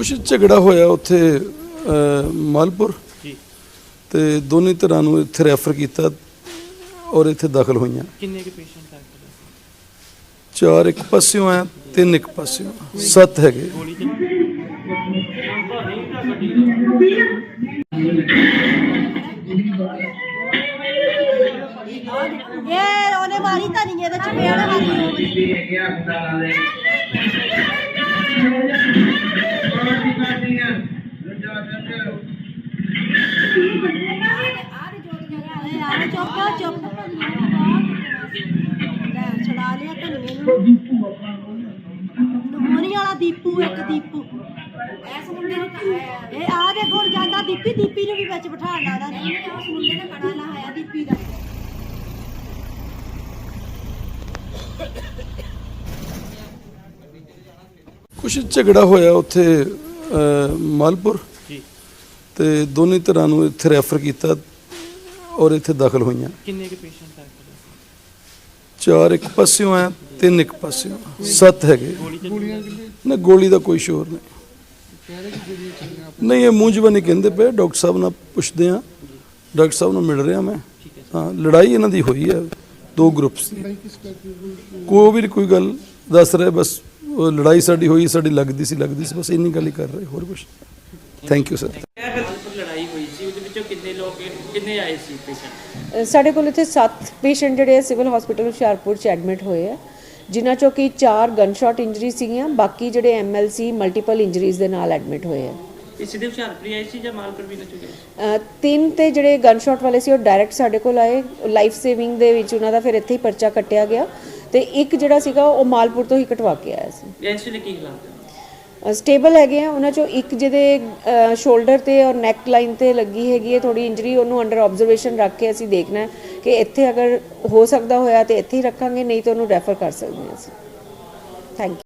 ਕੁਛ ਝਗੜਾ ਹੋਇਆ ਉੱਥੇ ਮਾਲਪੁਰ। ਜੀ। ਤੇ ਦੋਨੇ ਧਿਰਾਂ ਨੂੰ ਇੱਥੇ ਰੈਫਰ ਕੀਤਾ ਔਰ ਇੱਥੇ ਦਾਖਲ ਹੋਈਆਂ। ਕਿੰਨੇ ਕੁ ਪੇਸ਼ੈਂਟ ਹੈ ਚਾਰ ਇੱਕ ਪਾਸਿਓਂ ਆ ਤਿੰਨ ਇੱਕ ਪਾਸਿਓਂ। ਸੱਤ ਹੈਗੇ। ਇਹ ਉਹਨੇ ਮਾਰੀ ਤਾਂ ਨਹੀਂ ਇਹਦੇ ਮਾਰੀ ਇਹ ਆ ਚੁੱਪ ਚੁੱਪ ਲੈ ਛੜਾ ਲਿਆ ਧਨੀਏ ਨੂੰ। ਨਮੋਨੀ ਵਾਲਾ ਦੀਪੂ ਇੱਕ ਦੀਪੂ। ਐਸ ਮੁੰਡੇ ਨੂੰ ਇਹ ਆ ਦੇ ਕੋਲ ਜਾਂਦਾ ਦੀਪੀ ਦੀਪੀ ਨੂੰ ਵੀ ਵਿੱਚ ਬਿਠਾਉਣ ਲਾਦਾ ਨਹੀਂ ਉਸ ਮੁੰਡੇ ਦਾ ਕੜਾ ਲਾਇਆ ਦੀਪੀ ਦਾ। ਕੁਛ ਝਗੜਾ ਹੋਇਆ ਉੱਥੇ ਅਹ, ਮਾਲਪੁਰ। ਜੀ। ਤੇ ਦੋਨੇ ਧਿਰਾਂ ਨੂੰ ਇੱਥੇ ਰੈਫਰ ਕੀਤਾ। ਔਰ ਇੱਥੇ ਦਾਖਲ ਹੋਈਆਂ। ਕਿੰਨੇ ਕੁ ਪੇਸ਼ੈਂਟ ਹੈ ਚਾਰ ਇੱਕ ਪਾਸਿਓਂ ਆ ਤਿੰਨ ਇੱਕ ਪਾਸਿਓਂ। ਆ। ਸੱਤ ਹੈਗੇ। ਨਾ ਗੋਲੀ ਦਾ ਕੋਈ ਸ਼ੋਰ ਨਹੀਂ। ਨਹੀਂ ਇਹ ਮੂੰਹ ਜ਼ਬਾਨੀ ਕਹਿੰਦੇ ਪਏ ਡਾਕਟਰ ਸਾਹਿਬ ਨਾਲ ਪੁੱਛਦੇ ਆ ਡਾਕਟਰ ਸਾਹਿਬ ਨਾਲ ਮਿਲ ਰਿਹਾ ਮੈਂ। ਹਾਂ ਲੜਾਈ ਇਹਨਾਂ ਦੀ ਹੋਈ ਹੈ। ਦੋ ਗਰੁੱਪਸ ਦੀ। ਕੋਈ ਵੀ ਕੋਈ ਗੱਲ ਦੱਸ ਰਹੇ ਬਸ ਉਹ ਲੜਾਈ ਸਾਡੀ ਹੋਈ ਸਾਡੀ ਲੱਗਦੀ ਸੀ ਲੱਗਦੀ ਸੀ ਬਸ ਇੰਨੀ ਗੱਲ ਹੀ ਕਰ ਰਹੇ ਹੋਰ ਕੁਝ ਥੈਂਕ ਯੂ ਸਰ ਹੋਈ ਸੀ? ਉਹਦੇ ਵਿੱਚੋਂ ਕਿੰਨੇ ਲੋਕ ਕਿੰਨੇ ਆਏ ਸੀ ਪੇਸ਼ੈਂਟ ਅ, ਸਾਡੇ ਕੋਲ ਇੱਥੇ 7 ਪੇਸ਼ੈਂਟ ਜਿਹੜੇ ਆ ਸਿਵਲ ਹਸਪੀਟਲ ਹੁਸ਼ਿਆਰਪੁਰ ਚ ਐਡਮਿਟ ਹੋਏ ਆ ਜਿਨ੍ਹਾਂ ਚੋਂ ਕਿ 4 ਗਨਸ਼ਾਟ ਇੰਜਰੀ ਸੀਗੀਆਂ ਬਾਕੀ ਜਿਹੜੇ ਐਮਐਲਸੀ ਮਲਟੀਪਲ ਇੰਜਰੀਜ਼ ਦੇ ਨਾਲ ਐਡਮਿਟ ਹੋਏ ਆ। ਇਹ ਸਿੱਧੇ ਹੁਸ਼ਿਆਰਪੁਰ ਆਏ ਸੀ ਜਾਂ ਮਾਲਪੁਰ ਵੀ ਨਾ ਚੁੱਕੇ ਅ, ਤਿੰਨ ਤੇ ਜਿਹੜੇ ਗਨਸ਼ਾਟ ਵਾਲੇ ਸੀ ਉਹ ਡਾਇਰੈਕਟ ਸਾਡੇ ਕੋਲ ਆਏ। ਲਾਈਫ ਸੇਵਿੰਗ ਦੇ ਵਿੱਚ ਉਹਨਾਂ ਦਾ ਫਿਰ ਇੱਥੇ ਹੀ ਪਰਚਾ ਕੱਟਿਆ ਗਿਆ ਤੇ ਇੱਕ ਜਿਹੜਾ ਸੀਗਾ ਉਹ ਮਾਲਪੁਰ ਤੋਂ ਹੀ ਕਟਵਾ ਕੇ ਆਇਆ ਸੀ। ਇਸ ਵੇਲੇ ਕੀ ਹਾਲਾਤ? ਹੈ ਸਟੇਬਲ ਹੈਗੇ ਆ, ਉਹਨਾਂ ਚੋਂ ਇੱਕ ਜਿਹਦੇ ਸ਼ੋਲਡਰ ਤੇ ਔਰ ਨੈਕ ਲਾਈਨ ਤੇ ਲੱਗੀ ਹੈਗੀ ਹੈ ਥੋੜੀ ਇੰਜਰੀ ਉਹਨੂੰ ਅੰਡਰ ਆਬਜ਼ਰਵੇਸ਼ਨ ਰੱਖ ਕੇ ਅਸੀਂ ਦੇਖਣਾ ਕਿ ਇੱਥੇ ਅਗਰ ਹੋ ਸਕਦਾ ਹੋਇਆ ਤੇ ਇੱਥੇ ਹੀ ਰੱਖਾਂਗੇ, ਨਹੀਂ ਤਾਂ ਉਹਨੂੰ ਰੈਫਰ ਕਰ ਸਕਦੇ ਹਾਂ ਅਸੀਂ। Thank you